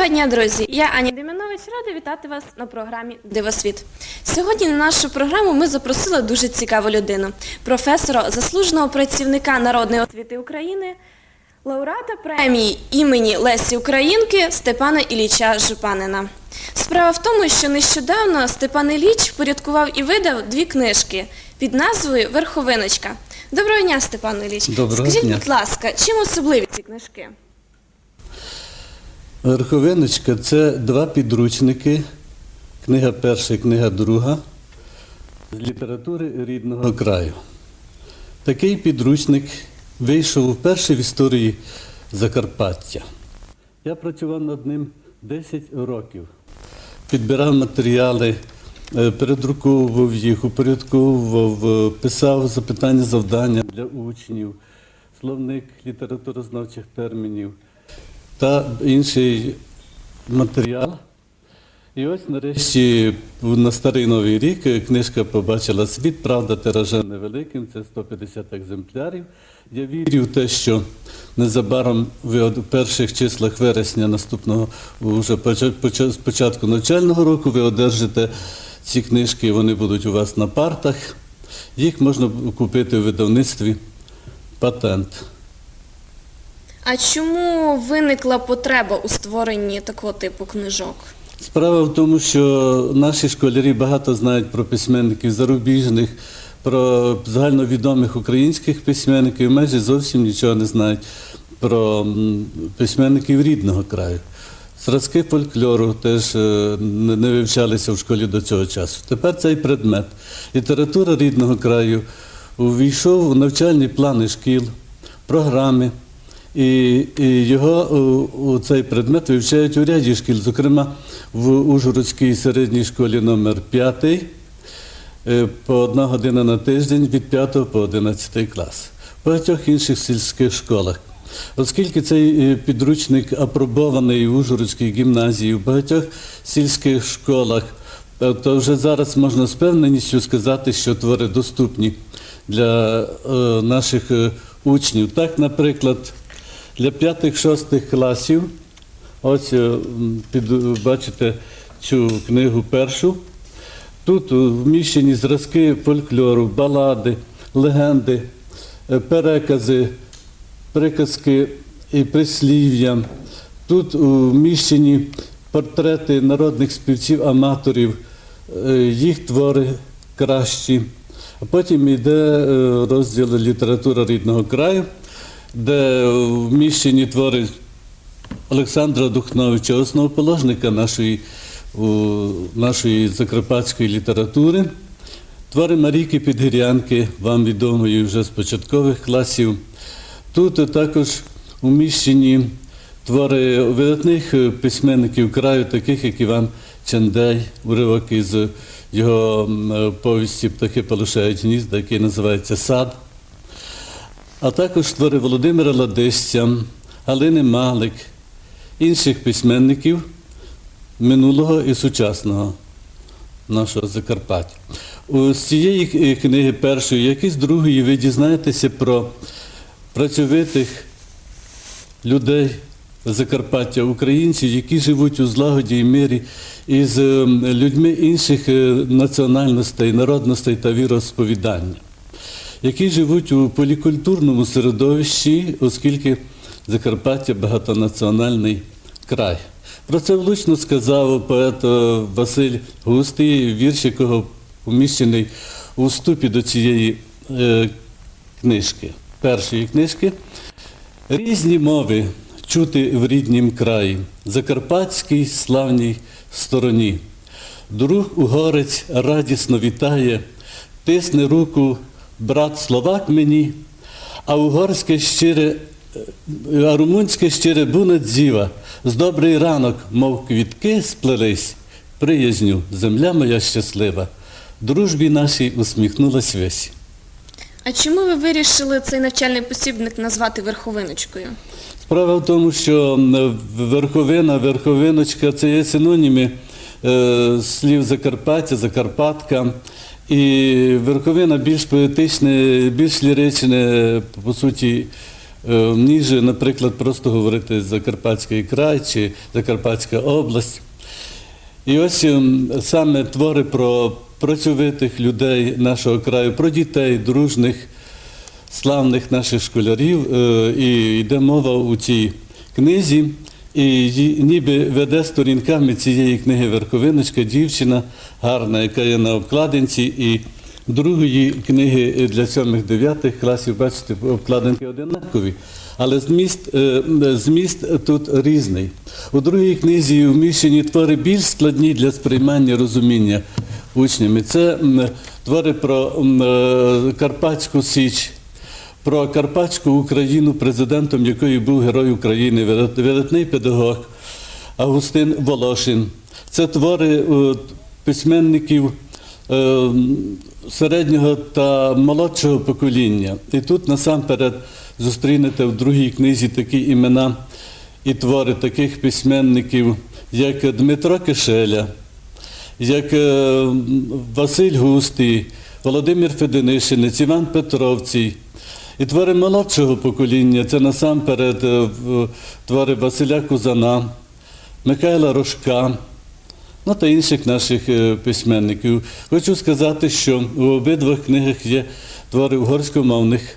Доброго дня, друзі! Я Аня Дем'янович, рада вітати вас на програмі Дивосвіт. Сьогодні на нашу програму ми запросили дуже цікаву людину, професора, заслуженого працівника народної освіти України, лауреата премії імені Лесі Українки Степана Ілліча Жупанина. Справа в тому, що нещодавно Степан Ілліч впорядкував і видав дві книжки під назвою Верховиночка. Доброго дня, Степан Ілліч. Доброго Скажіть, дня. будь ласка, чим особливі ці книжки? Верховиночка це два підручники, книга перша і книга друга літератури рідного краю. Такий підручник вийшов вперше в історії Закарпаття. Я працював над ним 10 років. Підбирав матеріали, е, передруковував їх, упорядковував, е, писав запитання завдання для учнів, словник літературознавчих термінів та інший матеріал. І ось нарешті на старий новий рік книжка побачила світ, правда, тиражем невеликим, це 150 екземплярів. Я вірю в те, що незабаром у перших числах вересня наступного, вже початку навчального року, ви одержите ці книжки, вони будуть у вас на партах. Їх можна купити у видавництві патент. А чому виникла потреба у створенні такого типу книжок? Справа в тому, що наші школярі багато знають про письменників зарубіжних, про загальновідомих українських письменників, майже зовсім нічого не знають про письменників рідного краю. Зразки фольклору теж е, не вивчалися в школі до цього часу. Тепер цей предмет. Література рідного краю увійшов у навчальні плани шкіл, програми. І, і його у цей предмет вивчають у ряді шкіл, зокрема в Ужгородській середній школі номер 5 е, по одна година на тиждень від 5 по 11 клас. В багатьох інших сільських школах. Оскільки цей е, підручник апробований в Ужгородській гімназії, в багатьох сільських школах, е, то вже зараз можна з певненістю сказати, що твори доступні для е, наших е, учнів. Так, наприклад, для п'ятих-шостих класів, ось е, під, бачите цю книгу першу. Тут вміщені зразки фольклору, балади, легенди, е, перекази, приказки і прислів'я. Тут вміщені портрети народних співців, аматорів, е, їх твори кращі. А потім йде розділ література рідного краю, де вміщені твори Олександра Духновича, основоположника нашої, нашої закарпатської літератури. Твори Марійки Підгірянки, вам відомої вже з початкових класів. Тут також уміщені твори видатних письменників краю, таких як Іван Чандей, уривок із його повісті Птахи полишають гнізда, який називається Сад. А також твори Володимира Ладища, Галини Малик, інших письменників минулого і сучасного нашого Закарпаття. З цієї е, книги першої, як з другої, ви дізнаєтеся про працьовитих людей Закарпаття, українців, які живуть у злагоді і мирі із людьми інших е, національностей, народностей та віросповідання, які живуть у полікультурному середовищі, оскільки Закарпаття багатонаціональний край. Про це влучно сказав поет е, Василь Густий, вірш якого поміщений у вступі до цієї е, книжки, першої книжки. Різні мови чути в ріднім краї, закарпатській славній стороні. Друг угорець радісно вітає, тисне руку брат словак мені, а угорське щире, е, а румунське щире дзіва, з добрий ранок, мов квітки сплелись, приязню, земля моя щаслива, дружбі нашій усміхнулась весь. А чому ви вирішили цей навчальний посібник назвати верховиночкою? Справа в тому, що верховина, верховиночка це є синоніми е, слів Закарпаття, Закарпатка. І верховина більш поетичне, більш ліричне, по суті, е, ніж, наприклад, просто говорити Закарпатський край чи Закарпатська область. І ось ем, саме твори про працьовитих людей нашого краю, про дітей, дружних, славних наших школярів. е, І йде мова у цій книзі. І ніби веде сторінками цієї книги Верховиночка, дівчина гарна, яка є на обкладинці. І другої книги для сьомих дев'ятих класів, бачите, обкладинки одинакові. Але зміст, е, зміст тут різний. У другій книзі вміщені твори більш складні для сприймання розуміння учнями. Це твори про е, Карпатську Січ, про Карпатську Україну, президентом якої був Герой України, видатний педагог Августин Волошин. Це твори е, письменників е, середнього та молодшого покоління. І тут насамперед зустрінете в другій книзі такі імена і твори таких письменників, як Дмитро Кишеля, як е, Василь Густий, Володимир Феденишинець, Іван Петровцій. І твори молодшого покоління це насамперед е, твори Василя Кузана, Михайла Рожка, ну та інших наших е, письменників. Хочу сказати, що у обидвох книгах є твори угорськомовних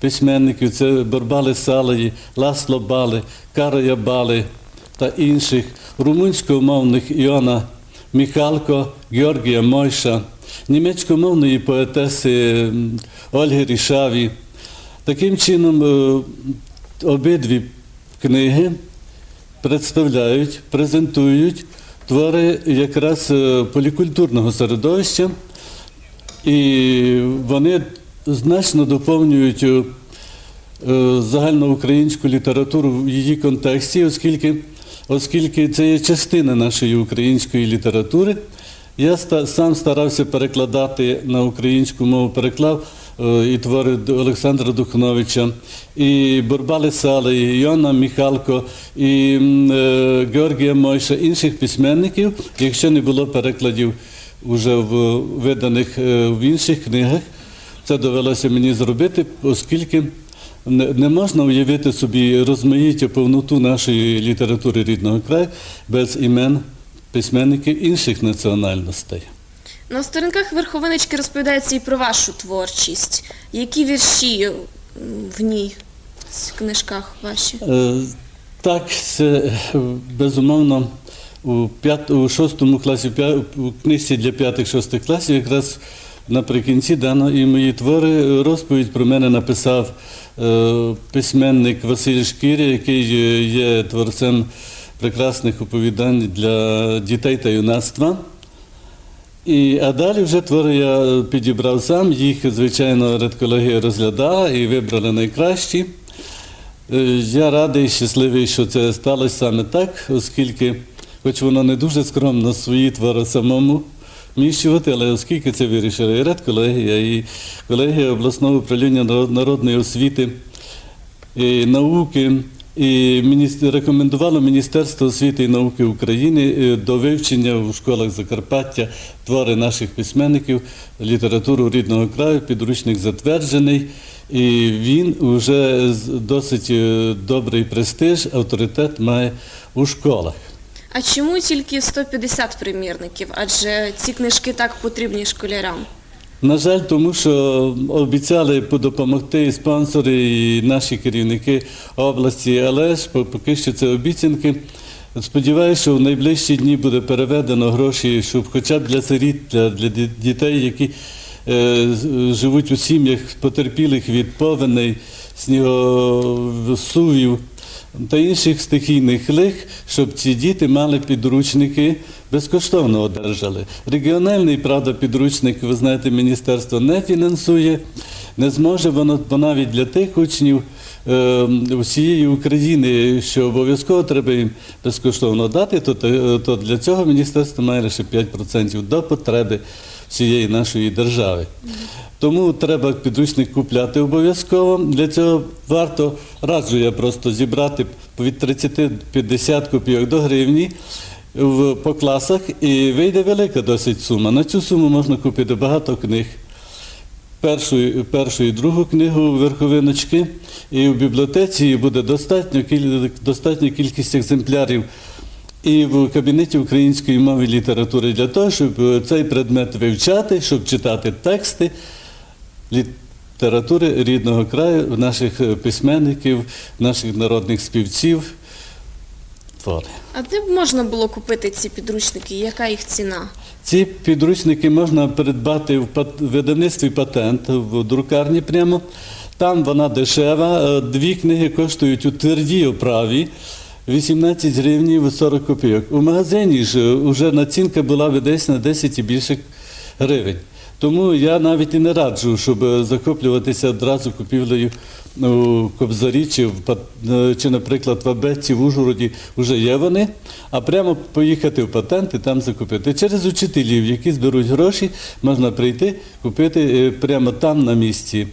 письменників. Це Борбали Салаї, Ласло Бали, Карая Бали та інших румунськомовних Іона Міхалко, Георгія Мойша, німецькомовної поетеси Ольги Рішаві. Таким чином, е, обидві книги представляють, презентують твори якраз е, полікультурного середовища, і вони значно доповнюють е, загальноукраїнську літературу в її контексті, оскільки, оскільки це є частина нашої української літератури. Я сам старався перекладати на українську мову, переклав і твори Олександра Духновича, і Бурбали Сали, і Йона Міхалко, і е, Георгія Мойша, інших письменників, якщо не було перекладів уже в виданих е, в інших книгах. Це довелося мені зробити, оскільки не можна уявити собі розмаїття повноту нашої літератури рідного краю без імен письменників інших національностей. На сторінках Верховиночки розповідається і про вашу творчість. Які вірші в ній, в книжках ваші? Е, Так, це е, безумовно у, у шостому класі, у книжці для п'ятих-шостих класів, якраз наприкінці дано і мої твори. Розповідь про мене написав е, письменник Василь Шкіря, який е, є творцем прекрасних оповідань для дітей та юнацтва. І, а далі вже твори я підібрав сам, їх, звичайно, редкологія розглядала і вибрали найкращі. Е, Я радий і щасливий, що це сталося саме так, оскільки, хоч воно не дуже скромно свої твори самому вміщувати, але оскільки це вирішила і редкологія, і колегія обласного управління народної освіти і науки, і рекомендувало Міністерство освіти і науки України е, до вивчення в школах Закарпаття твори наших письменників, літературу рідного краю, підручник затверджений. І він вже досить е, добрий престиж, авторитет має у школах. А чому тільки 150 примірників? Адже ці книжки так потрібні школярам. На жаль, тому що обіцяли допомогти і спонсори, і наші керівники області, але ж поки що це обіцянки. Сподіваюся, що в найближчі дні буде переведено гроші, щоб хоча б для сиріт, для, для дітей, які е, живуть у сім'ях потерпілих від повеней, снігосувів та інших стихійних лих, щоб ці діти мали підручники безкоштовно одержали. Регіональний, правда, підручник, ви знаєте, міністерство не фінансує, не зможе воно бо навіть для тих учнів е, всієї України, що обов'язково треба їм безкоштовно дати, то, то для цього міністерство має лише 5% до потреби всієї нашої держави. Тому треба підручник купляти обов'язково. Для цього варто раджу я просто зібрати від 30-50 копійок до гривні по класах і вийде велика досить сума. На цю суму можна купити багато книг. першу, першу і другу книгу Верховиночки. І в бібліотеці буде достатньо, достатня кількість екземплярів і в кабінеті української мови і літератури для того, щоб е, цей предмет вивчати, щоб читати тексти літератури рідного краю, наших е, письменників, наших народних співців. Твори. А де б можна було купити ці підручники? Яка їх ціна? Ці підручники можна придбати в видавництві патент в друкарні прямо. Там вона дешева. Е, Дві книги коштують у твердій оправі 18 гривень 40 копійок. У магазині ж вже націнка була десь на 10 і більше гривень. Тому я навіть і не раджу, щоб е, захоплюватися одразу купівлею у Кобзарі чи, е, чи, наприклад, в Абетці, в Ужгороді вже є вони, а прямо поїхати в патент і там закупити. Через учителів, які зберуть гроші, можна прийти, купити е, прямо там на місці.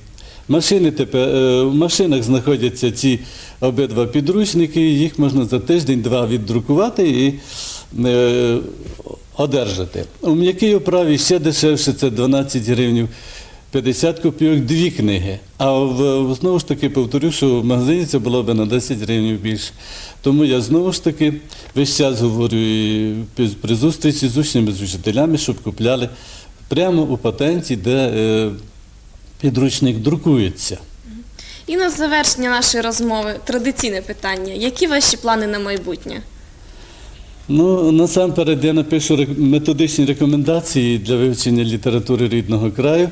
Машини тепер е, в машинах знаходяться ці обидва підручники, їх можна за тиждень-два віддрукувати і е, одержати. У м'якій оправі ще дешевше це 12 гривень 50 копійок, дві книги. А в, знову ж таки повторю, що в магазині це було б на 10 гривень більше. Тому я знову ж таки весь час говорю і при- зустрічі з учнями, з вчителями, щоб купляли прямо у патенті, де е, підручник друкується. І на завершення нашої розмови традиційне питання. Які ваші плани на майбутнє? Ну, насамперед я напишу методичні рекомендації для вивчення літератури рідного краю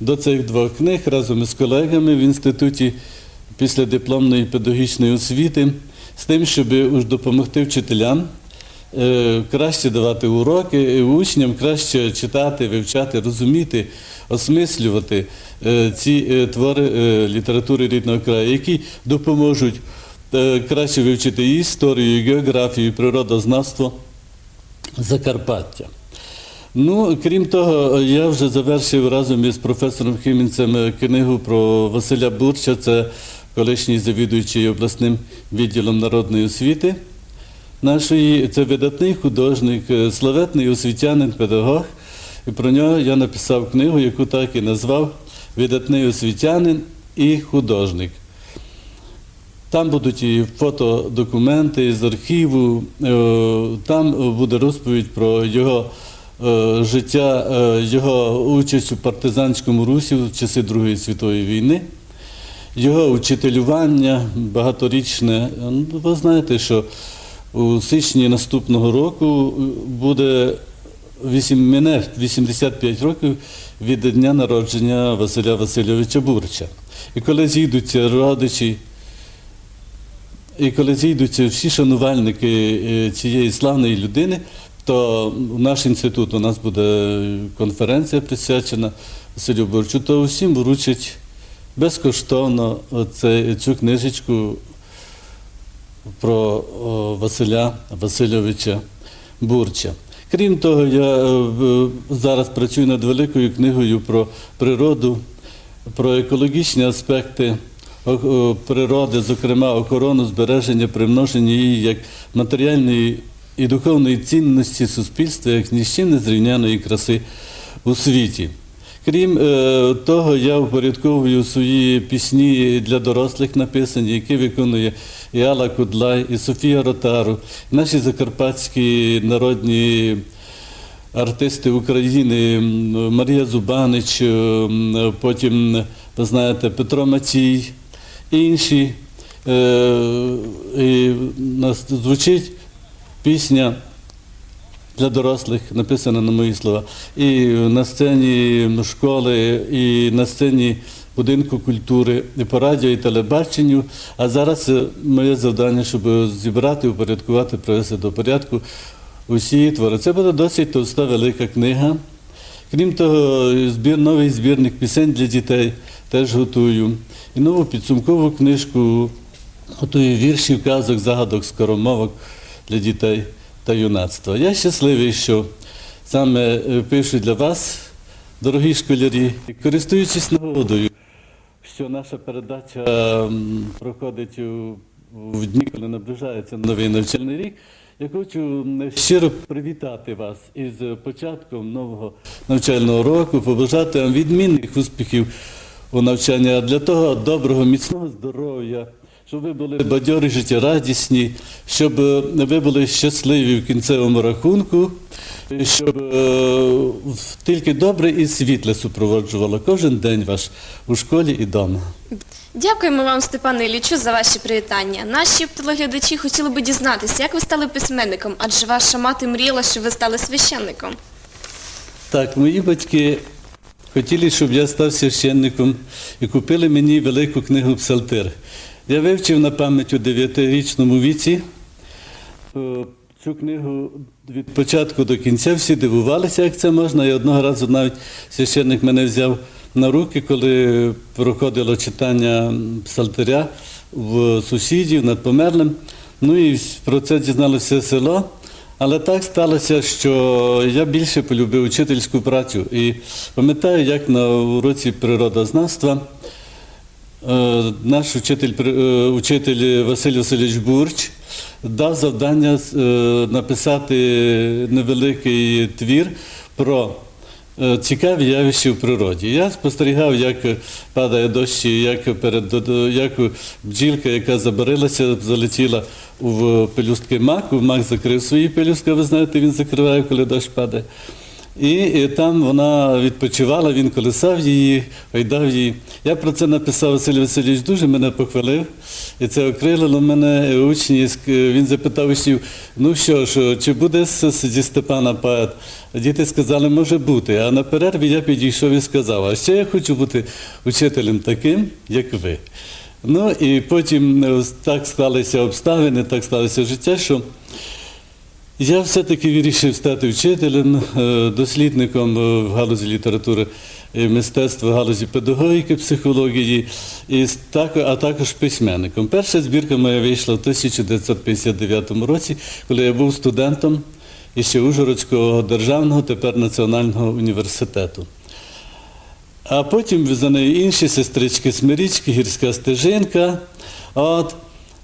до цих двох книг разом із колегами в інституті післядипломної педагогічної освіти, з тим, щоб допомогти вчителям е, краще давати уроки, і учням краще читати, вивчати, розуміти, осмислювати ці е, твори е, літератури рідного краю, які допоможуть е, краще вивчити історію, географію, природознавство Закарпаття. Ну, крім того, я вже завершив разом із професором Хімінцем е, книгу про Василя Бурча, це колишній завідуючий обласним відділом народної освіти нашої. Це видатний художник, е, славетний освітянин, педагог. І про нього я написав книгу, яку так і назвав Видатний освітянин і художник. Там будуть і фотодокументи з архіву, е, там буде розповідь про його е, життя, е, його участь у партизанському русі в часи Другої світової війни, його учителювання багаторічне. Ну, Ви знаєте, що у січні наступного року буде вісім- мине 85 років від дня народження Василя Васильовича Бурча. І коли зійдуться родичі, і коли зійдуться всі шанувальники е, цієї славної людини, то в наш інститут у нас буде конференція присвячена Василю Борчу, то усім вручать безкоштовно цю книжечку про Василя Васильовича Бурча. Крім того, я е, зараз працюю над великою книгою про природу, про екологічні аспекти природи, зокрема охорону, збереження, примноження її як матеріальної і духовної цінності суспільства, як ніщини з чим зрівняної краси у світі. Крім е, того, я упорядковую свої пісні для дорослих написані, які виконує і Алла Кудлай, і Софія Ротару, наші закарпатські народні артисти України, Марія Зубанич, е, потім, ви знаєте, Петро Мацій, інші. Е, І нас звучить пісня для дорослих, написана на мої слова. І на сцені школи, і на сцені будинку культури, і по радіо, і телебаченню. А зараз е, моє завдання, щоб зібрати, упорядкувати, привести до порядку усі твори. Це буде досить товста велика книга. Крім того, збір, новий збірник пісень для дітей теж готую. І нову підсумкову книжку готую віршів, казок, загадок, скоромовок для дітей та юнацтва. Я щасливий, що саме е, пишу для вас, дорогі школярі, користуючись нагодою, що наша передача проходить в дні, коли наближається новий навчальний рік. Я хочу щиро привітати вас із початком нового навчального року, побажати вам відмінних успіхів у навчанні, для того доброго, міцного здоров'я, щоб ви були бадьорі, життєрадісні, щоб е, ви були щасливі в кінцевому рахунку, щоб е, тільки добре і світле супроводжувало кожен день ваш у школі і вдома. Дякуємо вам, Степане Іллічу, за ваші привітання. Наші телеглядачі хотіли би дізнатися, як ви стали письменником, адже ваша мати мріяла, що ви стали священником. Так, мої батьки хотіли, щоб я став священником і купили мені велику книгу Псалтир. Я вивчив на пам'ять у 9-річному віці. Е, Цю книгу від початку до кінця всі дивувалися, як це можна. І одного разу навіть священник мене взяв на руки, коли проходило читання псалтиря в сусідів над померлим. Ну і про це дізналося село. Але так сталося, що я більше полюбив учительську працю. І пам'ятаю, як на уроці природознавства наш учитель, е, учитель Василь Васильович Бурч дав завдання е, написати невеликий твір про е, цікаві явища в природі. Я спостерігав, як падає дощ, як перед як бджілка, яка забарилася, залетіла в пелюстки маку. Мак закрив свої пелюстки, ви знаєте, він закриває, коли дощ падає. І, там вона відпочивала, він колесав її, гойдав її. Я про це написав Василь Васильович дуже мене похвалив. І це окрилило мене учні. Він запитав учнів, ну що ж, чи буде зі Степана поет? Діти сказали, може бути. А на перерві я підійшов і сказав, а ще я хочу бути учителем таким, як ви. Ну і потім е, так склалися обставини, так склалося життя, що я все-таки вирішив стати вчителем, е, дослідником е, в галузі літератури і мистецтва, в галузі педагогіки, психології, а також письменником. Перша збірка моя вийшла в 1959 році, коли я був студентом іще Ужгородського державного, тепер Національного університету. А потім за нею інші сестрички Смирічки, гірська стежинка.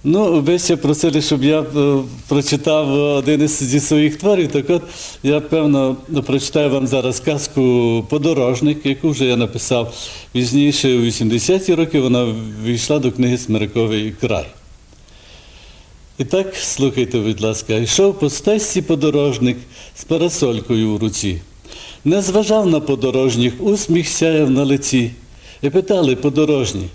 Ну, весь просили, щоб я е, прочитав один із зі своїх творів. Так от я певно прочитаю вам зараз казку Подорожник, яку вже я написав пізніше, у 80-ті роки. Вона війшла до книги Смириковий край. І так, слухайте, будь ласка, йшов по стежці подорожник з парасолькою в руці. Не зважав на подорожніх, усміх сяяв на лиці. І питали подорожні,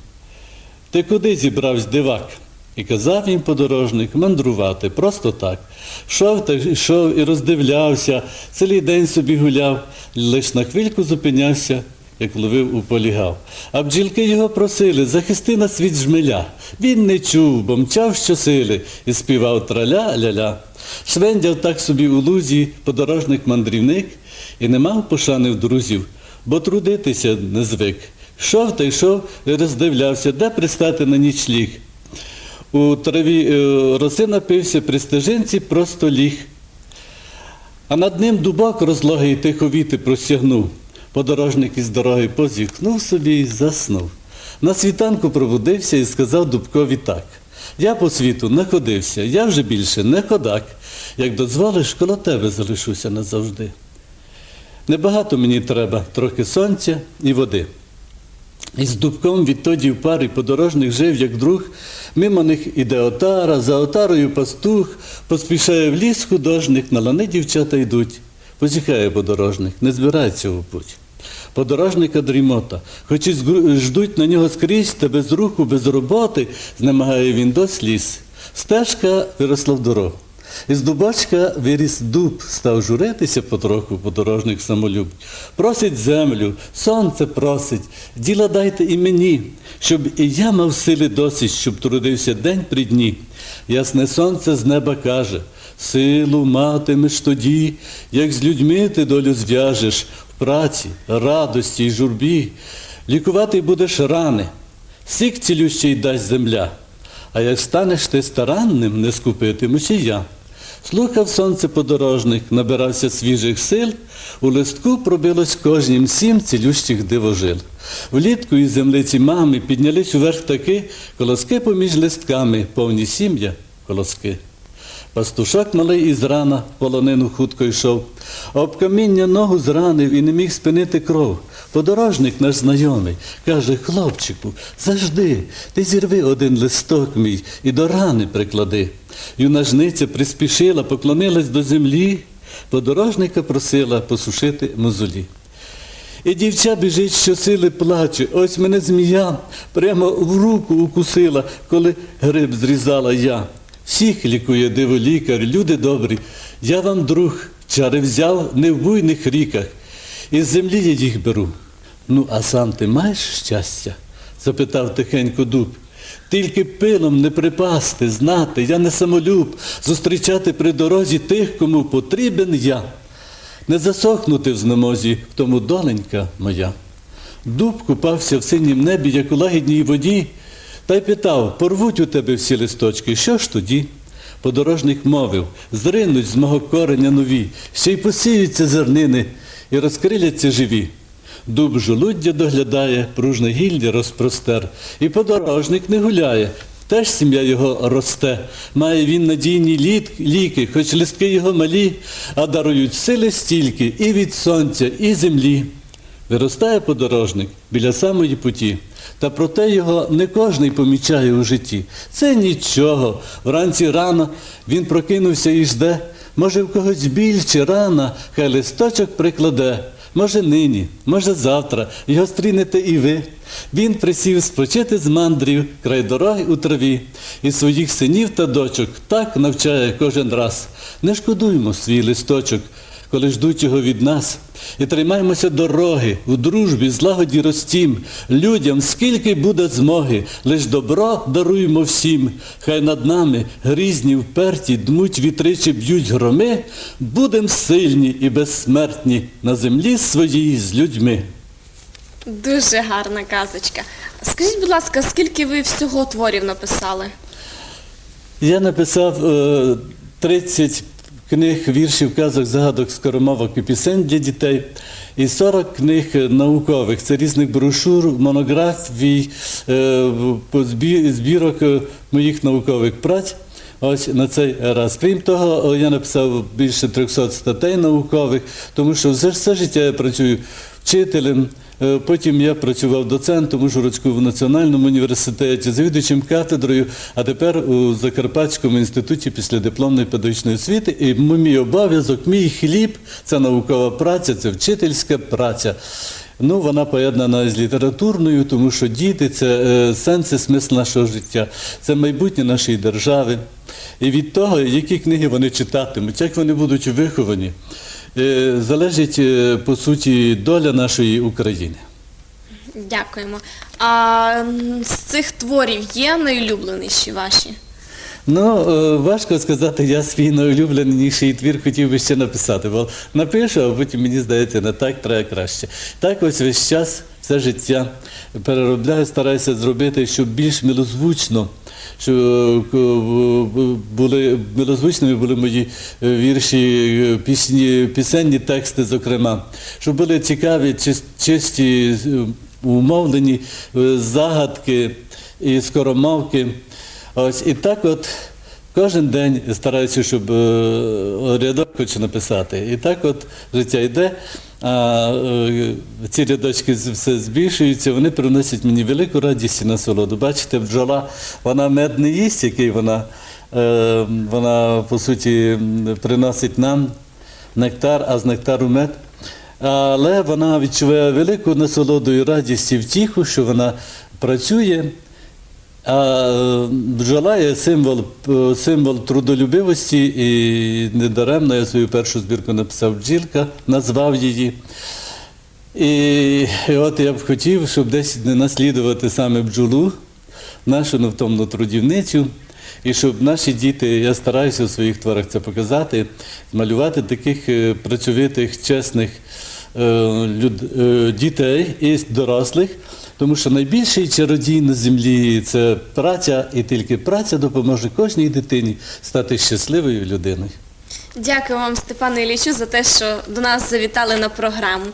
ти куди зібравсь дивак? І казав їм подорожник мандрувати, просто так. Шов та йшов і роздивлявся, цілий день собі гуляв, лиш на хвильку зупинявся, як ловив у полігав. А бджілки його просили, захисти нас від жмеля. Він не чув, бо мчав щосили і співав траля-ля-ля. Швендяв так собі у лузі подорожник-мандрівник і не мав пошани в друзів, бо трудитися не звик. Йшов та йшов і роздивлявся, де пристати на нічліг. У траві е, роси напився, при стежинці просто ліг. А над ним дубок розлогий тиховіти простягнув. Подорожник із дороги позіхнув собі і заснув. На світанку пробудився і сказав дубкові так. Я по світу не ходився, я вже більше не ходак. Як дозволиш, коло тебе залишуся назавжди. Небагато мені треба, трохи сонця і води. І з дубком відтоді в парі подорожник жив, як друг. Мимо них іде отара, за отарою пастух, поспішає в ліс художник, на лани дівчата йдуть. Позіхає подорожник, не збирається у путь. Подорожника дрімота, хоч і ждуть на нього скрізь, та без руху, без роботи, знемагає він до сліз. Стежка виросла в дорогу. Із дубачка виріс дуб, став журитися потроху, подорожник самолюб. Просить землю, сонце просить, діла дайте і мені, щоб і я мав сили досить, щоб трудився день при дні. Ясне сонце з неба каже, силу матимеш тоді, як з людьми ти долю зв'яжеш в праці, радості й журбі. Лікувати будеш рани, сік цілющий дасть земля. А як станеш ти старанним, не скупитимеш і я. Слухав сонце подорожник, набирався свіжих сил, у листку пробилось кожнім сім цілющих дивожил. Влітку із землиці мами піднялись уверх таки колоски поміж листками, повні сім'я колоски. Пастушок малий із рана полонину хутко йшов, об каміння ногу зранив і не міг спинити кров. Подорожник наш знайомий каже, хлопчику, завжди, ти зірви один листок мій і до рани приклади. Юна жниця приспішила, поклонилась до землі, подорожника просила посушити мозолі. І дівча біжить щосили плаче. Ось мене змія прямо в руку укусила, коли гриб зрізала я. Всіх лікує диволікар, люди добрі. Я вам друг, чари взяв не в буйних ріках. Із землі я їх беру. Ну, а сам ти маєш щастя? запитав тихенько дуб. Тільки пилом не припасти, знати, я не самолюб, зустрічати при дорозі тих, кому потрібен я не засохнути в знемозі, в тому доленька моя. Дуб купався в синім небі, як у лагідній воді, та й питав, порвуть у тебе всі листочки, що ж тоді? Подорожник мовив, зринуть з мого кореня нові, ще й посіються зернини і розкриляться живі. Дуб жолуддя доглядає, пружне гілля розпростер, і подорожник не гуляє, Теж сім'я його росте, має він надійні ліки, хоч листки його малі, а дарують сили стільки і від сонця, і землі. Виростає подорожник біля самої путі, та проте його не кожний помічає у житті. Це нічого. Вранці рано він прокинувся і жде. Може, в когось біль чи рана, хай листочок прикладе. Може нині, може завтра, його стрінете і ви. Він присів спочити з мандрів край дороги у траві, і своїх синів та дочок так навчає кожен раз. Не шкодуймо свій листочок, коли ждуть його від нас. І тримаймося дороги, у дружбі, злагоді ростім, людям скільки буде змоги, лиш добро даруємо всім. Хай над нами грізні вперті дмуть вітри чи б'ють громи, будем сильні і безсмертні на землі своїй з людьми. Дуже гарна казочка. Скажіть, будь ласка, скільки ви всього творів написали? Я написав е, 30 книг віршів, казок, загадок, скоромовок і пісень для дітей, і 40 книг наукових. Це різних брошур, монографій, е, збірок моїх наукових праць. Ось на цей раз. Крім того, я написав більше 300 статей наукових, тому що все, все життя я працюю вчителем. Е, Потім я працював доцентом у Журацькому національному університеті, завідувачем кафедрою, а тепер у Закарпатському інституті післядипломної педагогічної освіти. І мій обов'язок, мій хліб це наукова праця, це вчительська праця. Ну, вона поєднана з літературною, тому що діти це е, сенс і смисл нашого життя, це майбутнє нашої держави. І від того, які книги вони читатимуть, як вони будуть виховані, залежить е, по суті доля нашої України. Дякуємо. А з цих творів є найулюбленіші ваші? Ну, е, важко сказати, я свій найулюбленіший твір хотів би ще написати, бо напишу, а потім мені здається, не так треба краще. Так ось весь час, все життя переробляю, стараюся зробити, щоб більш милозвучно. Щоб е, були милозвучними були мої е, вірші, пісні, пісенні тексти, зокрема, щоб були цікаві, чисті, умовлені загадки і скоромовки. Ось і так от кожен день стараюся, щоб е, рядок хочу написати. І так от життя йде, а е, ці рядочки все збільшуються, вони приносять мені велику радість і насолоду. Бачите, бджола, вона мед не їсть, який вона, е, вона по суті приносить нам нектар, а з нектару мед. Але вона відчуває велику насолоду і радість і втіху, що вона працює. А е, бджола є символ, е, символ трудолюбивості, і недаремно я свою першу збірку написав бджілка, назвав її. І, і от я б хотів, щоб десь не наслідувати саме бджолу, нашу невтомну трудівницю, і щоб наші діти, я стараюся у своїх творах це показати, малювати таких е, працьовитих, чесних е, люд- е, дітей і дорослих, тому що найбільший чародій на землі це праця, і тільки праця допоможе кожній дитині стати щасливою людиною. Дякую вам, Степане Іллічу, за те, що до нас завітали на програму.